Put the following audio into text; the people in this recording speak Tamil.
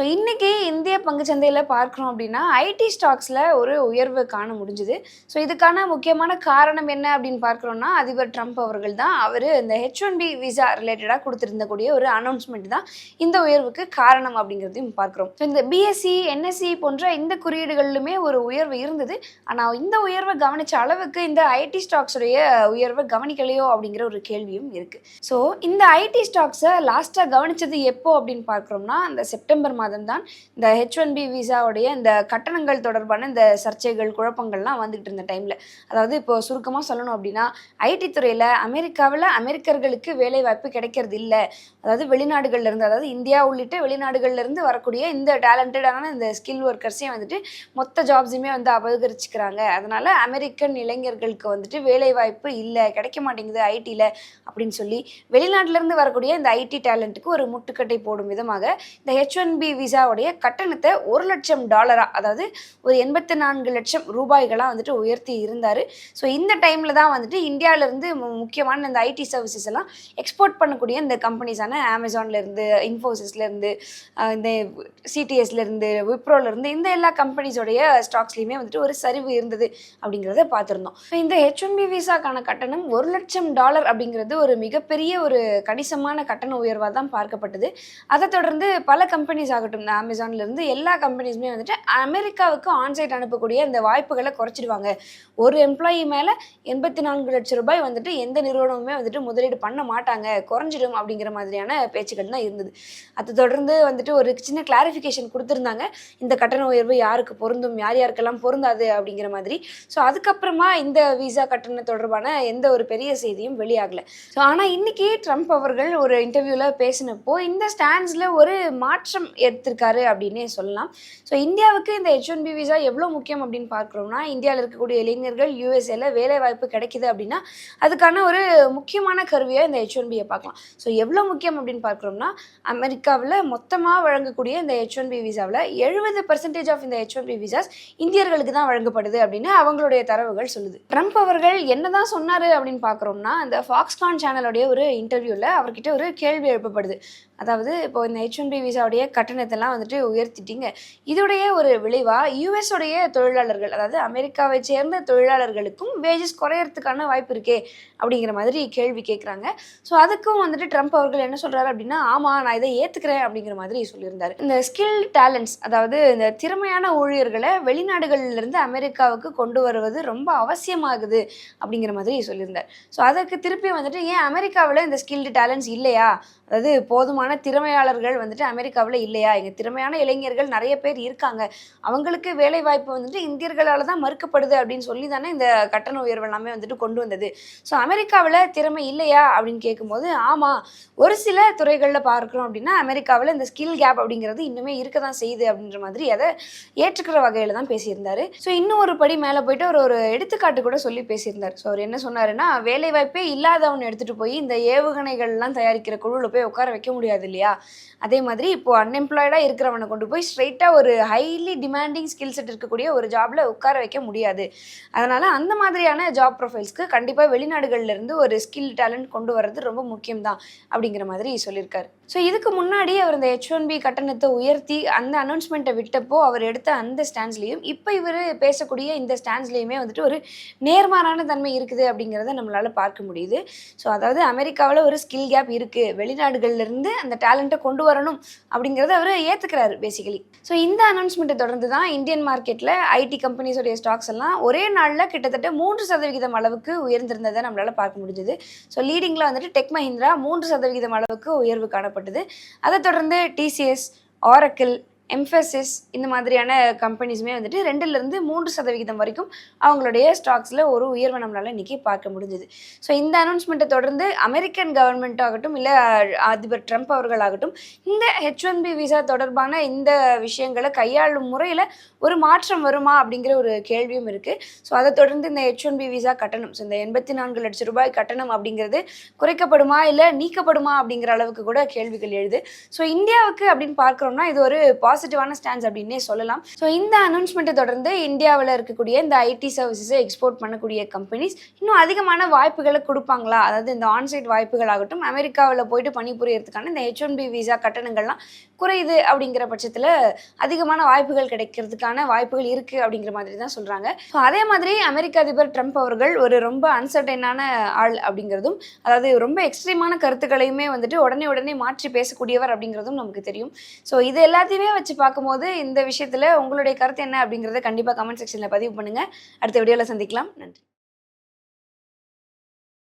ஸோ இன்றைக்கி இந்திய பங்குச்சந்தையில் பார்க்குறோம் அப்படின்னா ஐடி ஸ்டாக்ஸில் ஒரு உயர்வு காண முடிஞ்சுது. ஸோ இதுக்கான முக்கியமான காரணம் என்ன அப்படின்னு பார்க்குறோன்னா அதிபர் ட்ரம்ப் அவர்கள் தான். அவர் இந்த ஹெச் ஒன் பி விசா ரிலேட்டடாக கொடுத்துருந்தக்கூடிய ஒரு அனௌன்ஸ்மெண்ட் தான் இந்த உயர்வுக்கு காரணம் அப்படிங்கிறதையும் பார்க்குறோம். ஸோ இந்த பிஎஸ்சி என்எஸ்சி போன்ற இந்த குறியீடுகளிலுமே ஒரு உயர்வு இருந்தது. ஆனால் இந்த உயர்வை கவனித்த அளவுக்கு இந்த ஐடி ஸ்டாக்ஸுடைய உயர்வை கவனிக்கலையோ அப்படிங்கிற ஒரு கேள்வியும் இருக்குது ஸோ இந்த ஐடி ஸ்டாக்ஸை லாஸ்ட்டாக கவனிச்சது எப்போ அப்படின்னு பார்க்குறோம்னா அந்த செப்டம்பர் மாதம் தான் இந்த ஹெச் ஒன் பி விசாவுடைய இந்த கட்டணங்கள் தொடர்பான இந்த சர்ச்சைகள் குழப்பங்கள்லாம் வந்துகிட்டு இருந்த டைமில் அதாவது இப்போ சுருக்கமாக சொல்லணும் அப்படின்னா ஐடி துறையில் அமெரிக்காவில் அமெரிக்கர்களுக்கு வேலை வாய்ப்பு கிடைக்கிறது இல்லை. அதாவது வெளிநாடுகள்ல இருந்து அதாவது இந்தியா உள்ளிட்ட வெளிநாடுகள்லேருந்து வரக்கூடிய இந்த டேலண்டடான இந்த ஸ்கில் ஒர்க்கர்ஸையும் வந்துட்டு மொத்த ஜாப்ஸுமே வந்து அபகரிச்சுக்கிறாங்க. அதனால் அமெரிக்கன் இளைஞர்களுக்கு வந்துட்டு வேலை வாய்ப்பு இல்லை கிடைக்க மாட்டேங்குது ஐடியில் அப்படின்னு சொல்லி வெளிநாட்டிலேருந்து வரக்கூடிய இந்த ஐடி டேலண்ட்டுக்கு ஒரு முட்டுக்கட்டை போடும் விதமாக இந்த ஹெச் ஒன் பி விசாவுடைய கட்டணத்தை ஒரு லட்சம் டாலராக அதாவது ஒரு எண்பத்தி நான்கு லட்சம் ரூபாய்களாக வந்துட்டு உயர்த்தி இருந்தார். ஸோ இந்த டைமில் தான் வந்துட்டு இந்தியாவிலேருந்து முக்கியமான இந்த ஐடி சர்வீசஸ் எல்லாம் எக்ஸ்போர்ட் பண்ணக்கூடிய இந்த கம்பெனிஸான அமேசான்லேருந்து இன்ஃபோசிஸ்லேருந்து இந்த சிடிஎஸ்லேருந்து விப்ரோலேருந்து இந்த எல்லா கம்பெனிஸோடைய ஸ்டாக்ஸ்லையுமே வந்துட்டு ஒரு சரிவு இருந்தது அப்படிங்கிறத பார்த்துருந்தோம். இந்த ஹெச் ஒன் பி விசாக்கான கட்டணம் ஒரு லட்சம் டாலர் அப்படிங்கிறது ஒரு மிகப்பெரிய ஒரு கணிசமான கட்டண உயர்வாக தான் பார்க்கப்பட்டது. அதை தொடர்ந்து பல கம்பெனிஸ் ஆகட்டும் இந்த அமேசான்லேருந்து எல்லா கம்பெனிஸுமே வந்துட்டு அமெரிக்காவுக்கு ஆன்சைட் அனுப்பக்கூடிய இந்த வாய்ப்புகளை குறைச்சிடுவாங்க. ஒரு எம்ப்ளாயி மேலே எண்பத்தி நான்கு லட்சம் ரூபாய் வந்துட்டு எந்த நிறுவனமுமே வந்துட்டு முதலீடு பண்ண மாட்டாங்க. குறைஞ்சிடும் அப்படிங்கிற மாதிரியான பேச்சுக்கள் தான் இருந்தது. அதை தொடர்ந்து வந்துட்டு ஒரு சின்ன கிளாரிஃபிகேஷன் கொடுத்துருந்தாங்க. இந்த கட்டண உயர்வு யாருக்கு பொருந்தும் யார் யாருக்கெல்லாம் பொருந்தாது அப்படிங்கிற மாதிரி. ஸோ அதுக்கப்புறமா இந்த விசா கட்டணம் தொடர்பான எந்த ஒரு பெரிய செய்தியும் வெளியாகலை. ஸோ ஆனால் இன்னைக்கு ட்ரம்ப் அவர்கள் ஒரு இன்டர்வியூவில் பேசினப்போ இந்த ஸ்டாண்ட்ஸில் ஒரு மாற்றம் எடுத்திருக்காரு அப்படின்னே சொல்லலாம். ஸோ இந்தியாவுக்கு இந்த ஹெச் ஒன் பி விசா எவ்வளோ முக்கியம் அப்படின்னு பார்க்குறோம்னா இந்தியாவில் இருக்கக்கூடிய இளைஞர்கள் யூஎஸ்ஏல வேலை வாய்ப்பு கிடைக்குது அப்படின்னா அதுக்கான ஒரு முக்கியமான கருவியாக இந்த ஹெச் ஒன் பியை பார்க்கலாம். ஸோ எவ்வளோ முக்கியம் அப்படின்னு பார்க்குறோம்னா அமெரிக்காவில் மொத்தமாக வழங்கக்கூடிய இந்த ஹெச் ஒன் பி விசாவில் எழுபது பர்சன்டேஜ் ஆஃப் இந்த ஹெச் ஒன் பி விசாஸ் இந்தியர்களுக்கு தான் வழங்கப்படுது அப்படின்னு அவங்களுடைய தரவுகள் சொல்லுது. ட்ரம்ப் அவர்கள் என்னதான் சொன்னார் அப்படின்னு பார்க்குறோம்னா அந்த ஃபாக்ஸ்கான் சேனலுடைய ஒரு இன்டர்வியூவில் அவர்கிட்ட ஒரு கேள்வி எழுப்பப்படுது. அதாவது இப்போ இந்த ஹெச் ஒன் பி விசாவுடைய கட்டணத்தெல்லாம் வந்துட்டு உயர்த்திட்டீங்க. இதோடைய ஒரு விளைவாக யூஎஸோடைய தொழிலாளர்கள் அதாவது அமெரிக்காவை சேர்ந்த தொழிலாளர்களுக்கும் வேஜஸ் குறையறதுக்கான வாய்ப்பு இருக்கே அப்படிங்கிற மாதிரி கேள்வி கேட்குறாங்க ஸோ அதுக்கும் வந்துட்டு ட்ரம்ப் அவர்கள் என்ன சொல்கிறாரு அப்படின்னா ஆமாம் நான் இதை ஏற்றுக்கிறேன் அப்படிங்கிற மாதிரி சொல்லியிருந்தார். இந்த ஸ்கில் டேலண்ட்ஸ் அதாவது இந்த திறமையான ஊழியர்களை வெளிநாடுகளிலிருந்து அமெரிக்காவுக்கு கொண்டு வருவது ரொம்ப அவசியமாகுது அப்படிங்கிற மாதிரி சொல்லியிருந்தார். ஸோ அதற்கு திருப்பி வந்துட்டு ஏன் அமெரிக்காவில் இந்த ஸ்கில்டு டேலண்ட்ஸ் இல்லையா? அதாவது போதுமான திறமையாளர்கள் வந்துட்டு அமெரிக்காவில் இல்லையா? எங்கள் திறமையான இளைஞர்கள் நிறைய பேர் இருக்காங்க. அவங்களுக்கு வேலை வாய்ப்பு வந்துட்டு இந்தியர்களால் தான் மறுக்கப்படுது அப்படின்னு சொல்லி தானே இந்த கட்டண உயர்வு எல்லாமே வந்துட்டு கொண்டு வந்தது. ஸோ அமெரிக்காவில் திறமை இல்லையா? அப்படின்னு கேட்கும்போது ஆமாம் ஒரு சில துறைகளில் பார்க்குறோம் அப்படின்னா அமெரிக்காவில் இந்த ஸ்கில் கேப் அப்படிங்கிறது இன்னுமே இருக்க தான் செய்யுது அப்படின்ற மாதிரி அதை ஏற்றுக்கிற வகையில் தான் பேசியிருந்தாரு. ஸோ இன்னும் ஒரு படி மேலே போயிட்டு ஒரு ஒரு எடுத்துக்காட்டு கூட சொல்லி பேசியிருந்தார். ஸோ அவர் என்ன சொன்னாருன்னா வேலை வாய்ப்பே இல்லாதவன் எடுத்துகிட்டு போய் இந்த ஏவுகணைகள்லாம் தயாரிக்கிற குழுவில் போய் உட்கார வைக்க முடியாது இல்லையா? அதே மாதிரி இப்போ அன்எம்ப்ளாய்டாக இருக்கிறவனை கொண்டு போய் ஸ்ட்ரைட்டாக ஒரு ஹைலி டிமாண்டிங் ஸ்கில் செட் இருக்கக்கூடிய ஒரு ஜாபில் உட்கார வைக்க முடியாது. அதனால் அந்த மாதிரியான ஜாப் ப்ரொஃபைல்ஸ்க்கு கண்டிப்பாக வெளிநாடுகளில் இருந்து ஒரு ஸ்கில் டேலண்ட் கொண்டு வர்றது ரொம்ப முக்கியம் தான் அப்படிங்கிற மாதிரி சொல்லியிருக்காரு. ஸோ இதுக்கு முன்னாடி அவர் இந்த ஹெச் ஒன் பி கட்டணத்தை உயர்த்தி அந்த அனௌன்ஸ்மெண்ட்டை விட்டப்போ அவர் எடுத்த அந்த ஸ்டாண்ட்ஸ்லேயும் இப்போ இவர் பேசக்கூடிய இந்த ஸ்டாண்ட்ஸ்லேயுமே வந்துட்டு ஒரு நேர்மாறான தன்மை இருக்குது அப்படிங்கிறத நம்மளால் பார்க்க முடியுது. ஸோ அதாவது அமெரிக்காவில் ஒரு ஸ்கில் கேப் இருக்குது வெளிநாடுகள்லேருந்து அந்த டேலண்ட்டை கொண்டு வரணும் அப்படிங்கிறத அவர் ஏற்றுக்கிறாரு பேசிக்கலி ஸோ இந்த அனௌன்ஸ்மெண்ட்டை தொடர்ந்து தான் இந்தியன் மார்க்கெட்டில் ஐடி கம்பெனிஸோடைய ஸ்டாக்ஸ் எல்லாம் ஒரே நாளில் கிட்டத்தட்ட மூன்று சதவிகிதம் அளவுக்கு உயர்ந்திருந்ததை நம்மளால் பார்க்க முடிஞ்சது. ஸோ லீடிங்கில் வந்துட்டு டெக் மஹிந்திரா மூன்று சதவிகிதம் அளவுக்கு உயர்வு காணப்படும் காணப்பட்டது. அதை தொடர்ந்து டிசிஎஸ் ஆரக்கிள் எம்ஃபசிஸ் இந்த மாதிரியான கம்பெனிஸுமே வந்துட்டு ரெண்டுலேருந்து மூன்று சதவிகிதம் வரைக்கும் அவங்களுடைய ஸ்டாக்ஸில் ஒரு உயர்வை நம்மளால் இன்றைக்கி பார்க்க முடிஞ்சுது. ஸோ இந்த அனௌன்ஸ்மெண்ட்டை தொடர்ந்து அமெரிக்கன் கவர்மெண்ட் ஆகட்டும் இல்லை அதிபர் ட்ரம்ப் அவர்களாகட்டும் இந்த ஹெச் ஒன் பி விசா தொடர்பான இந்த விஷயங்களை கையாளும் முறையில் ஒரு மாற்றம் வருமா அப்படிங்கிற ஒரு கேள்வியும் இருக்குது ஸோ அதை தொடர்ந்து இந்த ஹெச் ஒன் பி விசா கட்டணம். ஸோ இந்த எண்பத்தி நான்கு லட்சம் ரூபாய் கட்டணம் அப்படிங்கிறது குறைக்கப்படுமா இல்லை நீக்கப்படுமா அப்படிங்கிற அளவுக்கு கூட கேள்விகள் எழுது. ஸோ இந்தியாவுக்கு அப்படின்னு பார்க்குறோம்னா இது ஒரு பாசிட்டிவான ஸ்டாண்ட்ஸ் அப்படின்னே சொல்லலாம். ஸோ இந்த அனௌன்ஸ்மெண்ட்டை தொடர்ந்து இந்தியாவில் இருக்கக்கூடிய இந்த ஐடி சர்வீசஸை எக்ஸ்போர்ட் பண்ணக்கூடிய கம்பெனிஸ் இன்னும் அதிகமான வாய்ப்புகளை கொடுப்பாங்களா? அதாவது இந்த ஆன்சைட் வாய்ப்புகள் ஆகட்டும் அமெரிக்காவில் போயிட்டு பணிபுரியறதுக்கான இந்த ஹெச் ஒன் பி விசா கட்டணங்கள்லாம் குறையுது அப்படிங்கிற பட்சத்தில் அதிகமான வாய்ப்புகள் கிடைக்கிறதுக்கான வாய்ப்புகள் இருக்குது அப்படிங்கிற மாதிரி தான் சொல்கிறாங்க ஸோ அதே மாதிரி அமெரிக்க அதிபர் ட்ரம்ப் அவர்கள் ஒரு ரொம்ப அன்சர்டைனான ஆள் அப்படிங்கிறதும் அதாவது ரொம்ப எக்ஸ்ட்ரீமான கருத்துக்களையுமே வந்துட்டு உடனே உடனே மாற்றி பேசக்கூடியவர் அப்படிங்கிறதும் நமக்கு தெரியும். ஸோ இது எல்லாத்தையுமே வச்சு வச்சு பார்க்கும்போது இந்த விஷயத்தில் உங்களுடைய கருத்து என்ன அப்படிங்கிறத கண்டிப்பாக கமெண்ட் செக்ஷனில் பதிவு பண்ணுங்கள் அடுத்த வீடியோவில் சந்திக்கலாம். நன்றி.